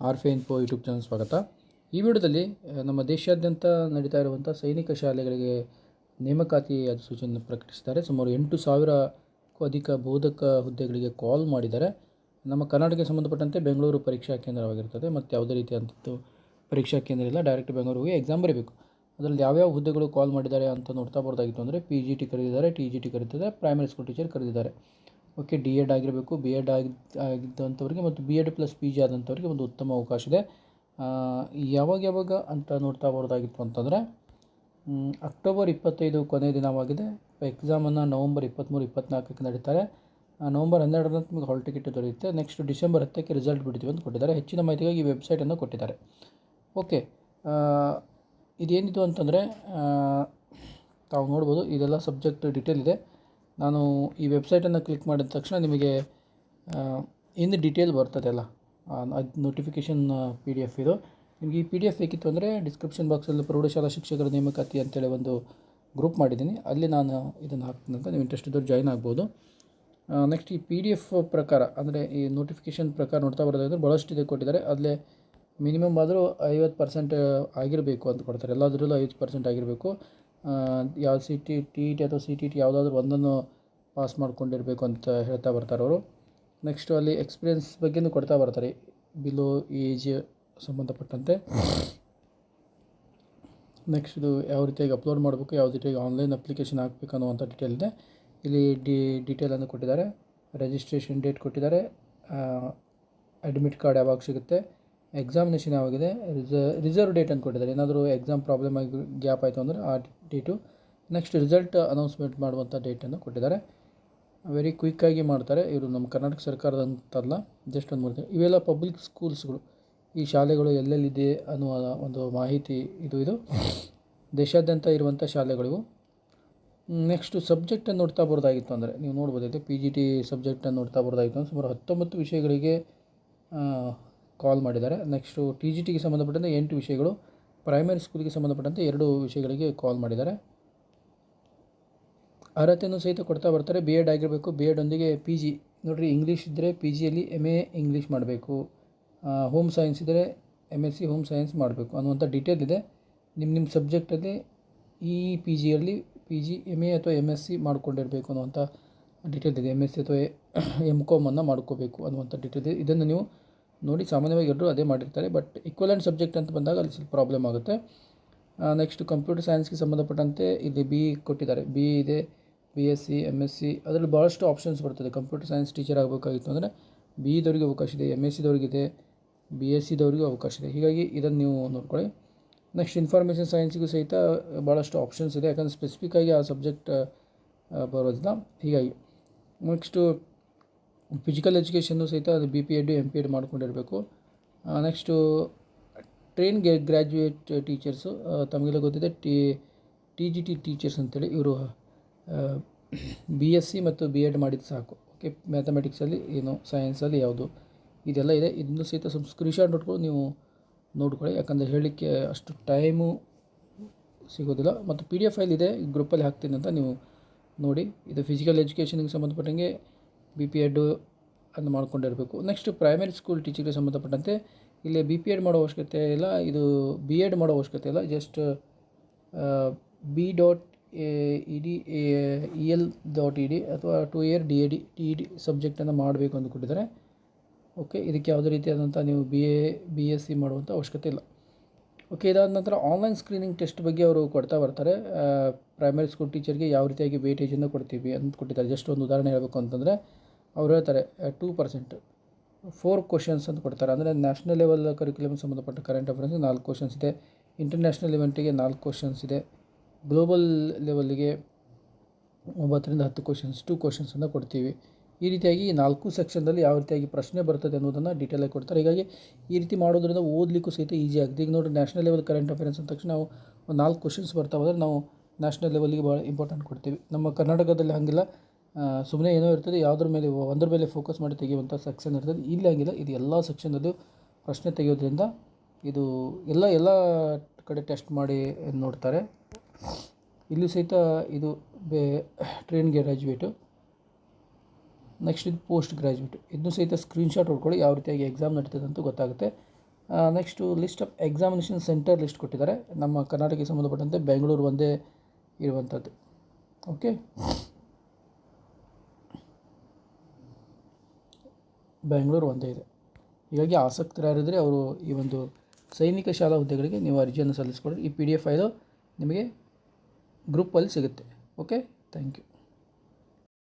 ಆರ್ಫೆ info YouTube channel ಸ್ವಾಗತ. ಈ ವಿಡಿಯೋದಲ್ಲಿ ನಮ್ಮ ದೇಶಾದ್ಯಂತ ನಡೀತಾ ಇರುವಂಥ ಸೈನಿಕ ಶಾಲೆಗಳಿಗೆ ನೇಮಕಾತಿ ಅಧಿಸೂಚನೆಯನ್ನು ಪ್ರಕಟಿಸಿದ್ದಾರೆ. ಸುಮಾರು ಎಂಟು ಸಾವಿರಕ್ಕೂ ಅಧಿಕ ಬೋಧಕ ಹುದ್ದೆಗಳಿಗೆ ಕಾಲ್ ಮಾಡಿದ್ದಾರೆ. ನಮ್ಮ ಕರ್ನಾಟಕಕ್ಕೆ ಸಂಬಂಧಪಟ್ಟಂತೆ ಬೆಂಗಳೂರು ಪರೀಕ್ಷಾ ಕೇಂದ್ರವಾಗಿರ್ತದೆ ಮತ್ತು ಯಾವುದೇ ರೀತಿಯಾದಂಥದ್ದು ಪರೀಕ್ಷಾ ಕೇಂದ್ರ ಇಲ್ಲ ಡೈರೆಕ್ಟ್ ಬೆಂಗಳೂರಿಗೆ ಎಕ್ಸಾಮ್ ಬರೀಬೇಕು. ಅದರಲ್ಲಿ ಯಾವ್ಯಾವ ಹುದ್ದೆಗಳು ಕಾಲ್ ಮಾಡಿದ್ದಾರೆ ಅಂತ ನೋಡ್ತಾ ಬರೋದಾಗಿತ್ತು ಅಂದರೆ ಪಿ ಜಿ ಟಿ ಕರೆದಿದ್ದಾರೆ ಟಿ ಜಿ ಟಿ ಕರೀತಿದ್ದಾರೆ ಪ್ರೈಮರಿ ಸ್ಕೂಲ್ ಟೀಚರ್ ಕರೆದಿದ್ದಾರೆ. ಓಕೆ ಡಿ ಎಡ್ ಆಗಿರಬೇಕು ಬಿ ಎಡ್ ಆಗಿ, ಆಗಿದ್ದಂಥವ್ರಿಗೆ ಮತ್ತು B Ed plus P G ಆದಂಥವ್ರಿಗೆ ಒಂದು ಉತ್ತಮ ಅವಕಾಶ ಇದೆ. ಯಾವಾಗ ಯಾವಾಗ ಅಂತ ನೋಡ್ತಾ ಬರೋದಾಗಿತ್ತು ಅಂತಂದರೆ ಅಕ್ಟೋಬರ್ ಇಪ್ಪತ್ತೈದು ಕೊನೆಯ ದಿನವಾಗಿದೆ. ಎಕ್ಸಾಮನ್ನು ನವಂಬರ್ ಇಪ್ಪತ್ತ್ಮೂರು ಇಪ್ಪತ್ತ್ನಾಲ್ಕಕ್ಕೆ ನಡೀತಾರೆ. ನವಂಬರ್ ಹನ್ನೆರಡರಂದು ನಿಮಗೆ ಹಾಲ್ ಟಿಕೆಟ್ ದೊರೆಯುತ್ತೆ. ನೆಕ್ಸ್ಟ್ ಡಿಸೆಂಬರ್ ಹತ್ತಕ್ಕೆ ರಿಸಲ್ಟ್ ಬಿಡ್ತೀವಿ ಅಂತ ಕೊಟ್ಟಿದ್ದಾರೆ. ಹೆಚ್ಚಿನ ಮಾಹಿತಿಗಾಗಿ ಈ ವೆಬ್ಸೈಟನ್ನು ಕೊಟ್ಟಿದ್ದಾರೆ. ಓಕೆ ಇದೇನಿದು ಅಂತಂದರೆ ತಾವು ನೋಡ್ಬೋದು, ಇದೆಲ್ಲ ಸಬ್ಜೆಕ್ಟ್ ಡಿಟೇಲ್ ಇದೆ. ನಾನು ಈ ವೆಬ್ಸೈಟನ್ನು ಕ್ಲಿಕ್ ಮಾಡಿದ ತಕ್ಷಣ ನಿಮಗೆ ಇನ್ ಡಿಟೇಲ್ ಬರ್ತದೆ ಅಲ್ಲ? ಅದು ನೋಟಿಫಿಕೇಷನ್ ಪಿ ಡಿ ಎಫ್ ಇದು. ನಿಮಗೆ ಈ ಪಿ ಡಿ ಎಫ್ ಬೇಕಿತ್ತು ಅಂದರೆ ಡಿಸ್ಕ್ರಿಪ್ಷನ್ ಬಾಕ್ಸಲ್ಲಿ ಪ್ರೌಢಶಾಲಾ ಶಿಕ್ಷಕರ ನೇಮಕಾತಿ ಅಂತೇಳಿ ಒಂದು ಗ್ರೂಪ್ ಮಾಡಿದ್ದೀನಿ. ಅಲ್ಲಿ ನಾನು ಇದನ್ನು ಹಾಕ್ತೀನಂತ ನೀವು ಇಂಟ್ರೆಸ್ಟ್ ಇದ್ದವ್ರು ಜಾಯ್ನ್ ಆಗ್ಬೋದು. ನೆಕ್ಸ್ಟ್ ಈ ಪಿ ಡಿ ಎಫ್ ಪ್ರಕಾರ, ಅಂದರೆ ಈ ನೋಟಿಫಿಕೇಷನ್ ಪ್ರಕಾರ ನೋಡ್ತಾ ಬರೋದಾದ್ರೆ ಭಾಳಷ್ಟು ಇದೆ ಕೊಟ್ಟಿದ್ದಾರೆ. ಅಲ್ಲೇ ಮಿನಿಮಮ್ ಆದರೂ ಐವತ್ತು ಪರ್ಸೆಂಟ್ ಆಗಿರಬೇಕು ಅಂತ ಕೊಡ್ತಾರೆ. ಎಲ್ಲದರಲ್ಲೂ ಐವತ್ತು ಪರ್ಸೆಂಟ್ ಆಗಿರಬೇಕು. ಯಾವ ಸಿ ಟಿ ಟಿ ಟಿ ಅಥವಾ ಸಿ ಟಿ ಟಿ ಯಾವುದಾದ್ರೂ ಒಂದನ್ನು ಪಾಸ್ ಮಾಡ್ಕೊಂಡಿರಬೇಕು ಅಂತ ಹೇಳ್ತಾ ಬರ್ತಾರೆ ಅವರು ನೆಕ್ಸ್ಟು ಅಲ್ಲಿ ಎಕ್ಸ್ಪೀರಿಯನ್ಸ್ ಬಗ್ಗೆನೂ ಕೊಡ್ತಾ ಬರ್ತಾರೆ ಬಿಲೋ ಏಜ್ ಸಂಬಂಧಪಟ್ಟಂತೆ ನೆಕ್ಸ್ಟ್ ಇದು ಯಾವ ರೀತಿಯಾಗಿ ಅಪ್ಲೋಡ್ ಮಾಡಬೇಕು ಯಾವ ರೀತಿಯಾಗಿ ಆನ್ಲೈನ್ ಅಪ್ಲಿಕೇಶನ್ ಹಾಕಬೇಕು ಅನ್ನುವಂಥ ಡೀಟೇಲ್ ಇದೆ ಇಲ್ಲಿ ಡಿ ಡೀಟೇಲನ್ನು ಕೊಟ್ಟಿದ್ದಾರೆ ರಿಜಿಸ್ಟ್ರೇಷನ್ ಡೇಟ್ ಕೊಟ್ಟಿದ್ದಾರೆ ಅಡ್ಮಿಟ್ ಕಾರ್ಡ್ ಯಾವಾಗ ಸಿಗುತ್ತೆ ಎಕ್ಸಾಮಿನೇಷನ್ ಯಾವಾಗಿದೆ ರಿಸ ರಿಸರ್ವ್ ಡೇಟ್ ಅಂತ ಕೊಟ್ಟಿದ್ದಾರೆ ಏನಾದರೂ ಎಕ್ಸಾಮ್ ಪ್ರಾಬ್ಲಮ್ ಆಗಿ ಗ್ಯಾಪ್ ಆಯಿತು ಅಂದರೆ ಆ ಡೇಟು ನೆಕ್ಸ್ಟ್ ರಿಸಲ್ಟ್ ಅನೌನ್ಸ್ಮೆಂಟ್ ಮಾಡುವಂಥ ಡೇಟನ್ನು ಕೊಟ್ಟಿದ್ದಾರೆ ವೆರಿ ಕ್ವಿಕ್ಕಾಗಿ ಮಾಡ್ತಾರೆ. ಇವರು ನಮ್ಮ ಕರ್ನಾಟಕ ಸರ್ಕಾರದ ಅಂತಲ್ಲ ಜಸ್ಟ್ ಒಂದು ಮಾಡ್ತಾರೆ ಇವೆಲ್ಲ ಪಬ್ಲಿಕ್ ಸ್ಕೂಲ್ಸ್ಗಳು ಈ ಶಾಲೆಗಳು ಎಲ್ಲೆಲ್ಲಿದೆ ಅನ್ನುವ ಒಂದು ಮಾಹಿತಿ ಇದು ಇದು. ದೇಶಾದ್ಯಂತ ಇರುವಂಥ ಶಾಲೆಗಳು ನೆಕ್ಸ್ಟು ಸಬ್ಜೆಕ್ಟನ್ನು ನೋಡ್ತಾ ಬರೋದಾಗಿತ್ತು ಅಂದರೆ, ನೀವು ನೋಡ್ಬೋದಾಯಿತು ಪಿ ಜಿ ಟಿ ಸಬ್ಜೆಕ್ಟನ್ನು ನೋಡ್ತಾ ಬರೋದಾಗಿತ್ತು ಅಂದರೆ ಸುಮಾರು ಹತ್ತೊಂಬತ್ತು ವಿಷಯಗಳಿಗೆ ಕಾಲ್ ಮಾಡಿದ್ದಾರೆ. ನೆಕ್ಸ್ಟು ಟಿ ಜಿ ಟಿಗೆ ಸಂಬಂಧಪಟ್ಟಂತೆ ಎಂಟು ವಿಷಯಗಳು ಪ್ರೈಮರಿ ಸ್ಕೂಲಿಗೆ ಸಂಬಂಧಪಟ್ಟಂತೆ ಎರಡು ವಿಷಯಗಳಿಗೆ ಕಾಲ್ ಮಾಡಿದ್ದಾರೆ. ಅರ್ಹತೆಯನ್ನು ಸಹಿತ ಕೊಡ್ತಾ ಬರ್ತಾರೆ. ಬಿ ಎಡ್ ಆಗಿರಬೇಕು. ಬಿ ಎಡ್ ಒಂದಿಗೆ ಪಿ ಜಿ ನೋಡಿರಿ ಇಂಗ್ಲೀಷ್ ಇದ್ದರೆ ಪಿ ಜಿಯಲ್ಲಿ ಎಂ ಎ ಇಂಗ್ಲೀಷ್ ಮಾಡಬೇಕು. ಹೋಮ್ ಸೈನ್ಸ್ ಇದ್ದರೆ M S C home science ಮಾಡಬೇಕು ಅನ್ನುವಂಥ ಡೀಟೇಲ್ ಇದೆ. ನಿಮ್ಮ ನಿಮ್ಮ ಸಬ್ಜೆಕ್ಟಲ್ಲಿ ಈ ಪಿ ಜಿಯಲ್ಲಿ ಪಿ ಜಿ ಎಂ ಎ ಅಥವಾ ಎಂ ಎಸ್ ಸಿ ಮಾಡ್ಕೊಂಡಿರಬೇಕು ಅನ್ನುವಂಥ ಡೀಟೇಲ್ ಇದೆ. ಎಂ ಎಸ್ ಸಿ ಅಥವಾ ಎಂ ಕಾಮನ್ನು ಮಾಡ್ಕೋಬೇಕು ಅನ್ನುವಂಥ ಡೀಟೇಲ್ ಇದೆ. ಇದನ್ನು ನೀವು ನೋಡಿ, ಸಾಮಾನ್ಯವಾಗಿ ಎಲ್ಲರೂ ಅದೇ ಮಾಡಿರ್ತಾರೆ. ಬಟ್ ಈಕ್ವಲೆಂಟ್ ಸಬ್ಜೆಕ್ಟ್ ಅಂತ ಬಂದಾಗ ಅಲ್ಲಿ ಸ್ವಲ್ಪ ಪ್ರಾಬ್ಲಮ್ ಆಗುತ್ತೆ. ನೆಕ್ಸ್ಟ್ ಕಂಪ್ಯೂಟರ್ ಸೈನ್ಸ್ಗೆ ಸಂಬಂಧಪಟ್ಟಂತೆ ಇಲ್ಲಿ ಬಿ ಕೊಟ್ಟಿದ್ದಾರೆ. ಬಿ ಇದೆ B S C, M S C ಅದರಲ್ಲಿ ಭಾಳಷ್ಟು ಆಪ್ಷನ್ಸ್ ಬರ್ತದೆ. ಕಂಪ್ಯೂಟರ್ ಸೈನ್ಸ್ ಟೀಚರ್ ಆಗಬೇಕಾಗಿತ್ತು ಅಂದರೆ ಬಿ ಇದವರಿಗೆ ಅವಕಾಶ ಇದೆ, ಎಂ ಎಸ್ ಸಿದವ್ರಿಗಿದೆ ಬಿ ಎಸ್ ಸಿದವ್ರಿಗೂ ಅವಕಾಶ ಇದೆ. ಹೀಗಾಗಿ ಇದನ್ನು ನೀವು ನೋಡ್ಕೊಳ್ಳಿ. ನೆಕ್ಸ್ಟ್ ಇನ್ಫಾರ್ಮೇಷನ್ ಸೈನ್ಸಿಗೂ ಸಹಿತ ಭಾಳಷ್ಟು ಆಪ್ಷನ್ಸ್ ಇದೆ. ಯಾಕಂದರೆ ಸ್ಪೆಸಿಫಿಕ್ಕಾಗಿ ಆ ಸಬ್ಜೆಕ್ಟ್ ಬರೋದಿಲ್ಲ. ಹೀಗಾಗಿ ನೆಕ್ಸ್ಟು ಫಿಸಿಕಲ್ ಎಜುಕೇಷನ್ನು ಸಹಿತ ಅದು B P Ed M P Ed ಮಾಡ್ಕೊಂಡಿರಬೇಕು. Next train graduate teachers ತಮಗೆಲ್ಲ ಗೊತ್ತಿದೆ T T G T teachers ಅಂತೇಳಿ ಇವರು ಬಿ ಎಸ್ ಸಿ ಮತ್ತು ಬಿ ಎಡ್ ಮಾಡಿದ್ದು ಸಾಕು. ಓಕೆ ಮ್ಯಾಥಮೆಟಿಕ್ಸಲ್ಲಿ ಏನು ಸೈನ್ಸಲ್ಲಿ ಯಾವುದು, ಇದೆಲ್ಲ ಇದೆ. ಇದನ್ನು ಸಹಿತ ಸ್ವಲ್ಪ ಸ್ಕ್ರೀನ್ಶಾಟ್ ನೋಡ್ಕೊಂಡು ನೀವು ನೋಡ್ಕೊಳ್ಳಿ. ಯಾಕಂದರೆ ಹೇಳಲಿಕ್ಕೆ ಅಷ್ಟು ಟೈಮು ಸಿಗೋದಿಲ್ಲ. ಮತ್ತು ಪಿ ಡಿ ಎಫ್ ಫೈಲ್ ಇದೆ. ಗ್ರೂಪಲ್ಲಿ ಹಾಕ್ತೀನಿ ಅಂತ ನೀವು ನೋಡಿ. ಇದು ಫಿಸಿಕಲ್ ಎಜುಕೇಷನಿಗೆ ಸಂಬಂಧಪಟ್ಟಂಗೆ ಬಿ ಪಿ ಎಡ್ ಅನ್ನು ಮಾಡ್ಕೊಂಡಿರಬೇಕು. ನೆಕ್ಸ್ಟ್ ಪ್ರೈಮರಿ ಸ್ಕೂಲ್ ಟೀಚರ್ಗೆ ಸಂಬಂಧಪಟ್ಟಂತೆ ಇಲ್ಲಿ ಬಿ ಪಿ ಎಡ್ ಮಾಡೋ ಅವಶ್ಯಕತೆ ಇಲ್ಲ. ಇದು ಬಿ ಎಡ್ ಮಾಡೋ ಅವಶ್ಯಕತೆ ಇಲ್ಲ. Just B dot E D E L dot E D ಅಥವಾ two year D A D, T E D ಸಬ್ಜೆಕ್ಟನ್ನು ಮಾಡಬೇಕು ಅಂತ ಕೊಟ್ಟಿದ್ದಾರೆ. ಓಕೆ, ಇದಕ್ಕೆ ಯಾವುದೇ ರೀತಿಯಾದಂಥ ನೀವು B A, B S C ಮಾಡುವಂಥ ಅವಶ್ಯಕತೆ ಇಲ್ಲ. ಓಕೆ, ಇದಾದ ನಂತರ ಆನ್ಲೈನ್ ಸ್ಕ್ರೀನಿಂಗ್ ಟೆಸ್ಟ್ ಬಗ್ಗೆ ಅವರು ಕೊಡ್ತಾ ಬರ್ತಾರೆ. ಪ್ರೈಮರಿ ಸ್ಕೂಲ್ ಟೀಚರ್ಗೆ ಯಾವ ರೀತಿಯಾಗಿ ವೇಟೇಜನ್ನು ಕೊಡ್ತೀವಿ ಅಂತ ಕೊಟ್ಟಿದ್ದಾರೆ. ಜಸ್ಟ್ ಒಂದು ಉದಾಹರಣೆ ಹೇಳಬೇಕು ಅಂತಂದರೆ ಅವ್ರು ಹೇಳ್ತಾರೆ ಟೂ ಪರ್ಸೆಂಟ್ ಫೋರ್ ಕ್ವಶನ್ಸ್ ಅಂತ ಕೊಡ್ತಾರೆ. ಅಂದರೆ ನ್ಯಾಷನಲ್ ಲೆವೆಲ್ ಕರಿಕ್ಯುಲಮ್ ಸಂಬಂಧಪಟ್ಟ ಕರೆಂಟ್ ಅಫೇರ್ಸ್ ನಾಲ್ಕು ಕ್ವಶನ್ಸ್ ಇದೆ. ಇಂಟರ್ನ್ಯಾಷನಲ್ ಇವೆಂಟಿಗೆ ನಾಲ್ಕು ಕ್ವಶನ್ಸ್ ಇದೆ. ಗ್ಲೋಬಲ್ ಲೆವೆಲ್ಗೆ ಒಂಬತ್ತರಿಂದ ಹತ್ತು ಕ್ವಶನ್ಸ್ ಟು ಕ್ವಶನ್ಸನ್ನು ಕೊಡ್ತೀವಿ. ಈ ರೀತಿಯಾಗಿ ನಾಲ್ಕು ಸೆಕ್ಷನ್ದಲ್ಲಿ ಯಾವ ರೀತಿಯಾಗಿ ಪ್ರಶ್ನೆ ಬರ್ತದೆ ಅನ್ನೋದನ್ನು ಡೀಟೇಲಾಗಿ ಕೊಡ್ತಾರೆ. ಹೀಗಾಗಿ ಈ ರೀತಿ ಮಾಡೋದ್ರಿಂದ ಓದಲಿಕ್ಕೂ ಸಹಿತ ಈಸಿ ಆಗುತ್ತೆ. ಈಗ ನೋಡಿ ನ್ಯಾಷನಲ್ ಲೆವೆಲ್ ಕರೆಂಟ್ ಅಫೇರ್ಸ್ ಅಂದ ತಕ್ಷಣ ನಾವು ನಾಲ್ಕು ಕ್ವಶನ್ಸ್ ಬರ್ತಾ ಅಂದರೆ ನಾವು ನ್ಯಾಷನಲ್ ಲೆವೆಲ್ಗೆ ಭಾಳ ಇಂಪಾರ್ಟೆಂಟ್ ಕೊಡ್ತೀವಿ. ನಮ್ಮ ಕರ್ನಾಟಕದಲ್ಲಿ ಹಾಗಿಲ್ಲ. ಸುಮ್ಮನೆ ಏನೋ ಇರ್ತದೆ, ಯಾವುದ್ರ ಮೇಲೆ, ಒಂದ್ರ ಮೇಲೆ ಫೋಕಸ್ ಮಾಡಿ ತೆಗೆಯುವಂಥ ಸೆಕ್ಷನ್ ಇರ್ತದೆ. ಇಲ್ಲಿ ಹಂಗಿಲ್ಲ. ಇದು ಎಲ್ಲ ಸೆಕ್ಷನಲ್ಲೂ ಪ್ರಶ್ನೆ ತೆಗೆಯೋದ್ರಿಂದ ಇದು ಎಲ್ಲ ಎಲ್ಲ ಕಡೆ ಟೆಸ್ಟ್ ಮಾಡಿ ನೋಡ್ತಾರೆ. ಇಲ್ಲೂ ಸಹಿತ ಇದು ಬೇ ಟ್ರೈನ್ ಗ್ರಾಜುಯೇಟು ನೆಕ್ಸ್ಟ್ ಇದು ಪೋಸ್ಟ್ ಗ್ರ್ಯಾಜುಯೇಟ್ ಇದನ್ನು ಸಹಿತ ಸ್ಕ್ರೀನ್ಶಾಟ್ ಹೊಡ್ಕೊಳ್ಳಿ, ಯಾವ ರೀತಿಯಾಗಿ ಎಕ್ಸಾಮ್ ನಡೀತದೆ ಅಂತ ಗೊತ್ತಾಗುತ್ತೆ. Next list of examination centre list ಕೊಟ್ಟಿದ್ದಾರೆ. ನಮ್ಮ ಕರ್ನಾಟಕಕ್ಕೆ ಸಂಬಂಧಪಟ್ಟಂತೆ ಬೆಂಗಳೂರು ಒಂದೇ ಇರುವಂಥದ್ದು. ಓಕೆ ಬೆಂಗಳೂರು ಒಂದೇ ಇದೆ. ಹೀಗಾಗಿ ಆಸಕ್ತರಾಗಿದ್ದರೆ ಅವರು ಈ ಒಂದು ಸೈನಿಕ ಶಾಲಾ ಹುದ್ದೆಗಳಿಗೆ ನೀವು ಅರ್ಜಿಯನ್ನು ಸಲ್ಲಿಸ್ಕೊಳ್ಳಿ. ಈ ಪಿ ಡಿ ಎಫ್ ಫೈಲು ನಿಮಗೆ ಗ್ರೂಪಲ್ಲಿ ಸಿಗುತ್ತೆ. Okay thank you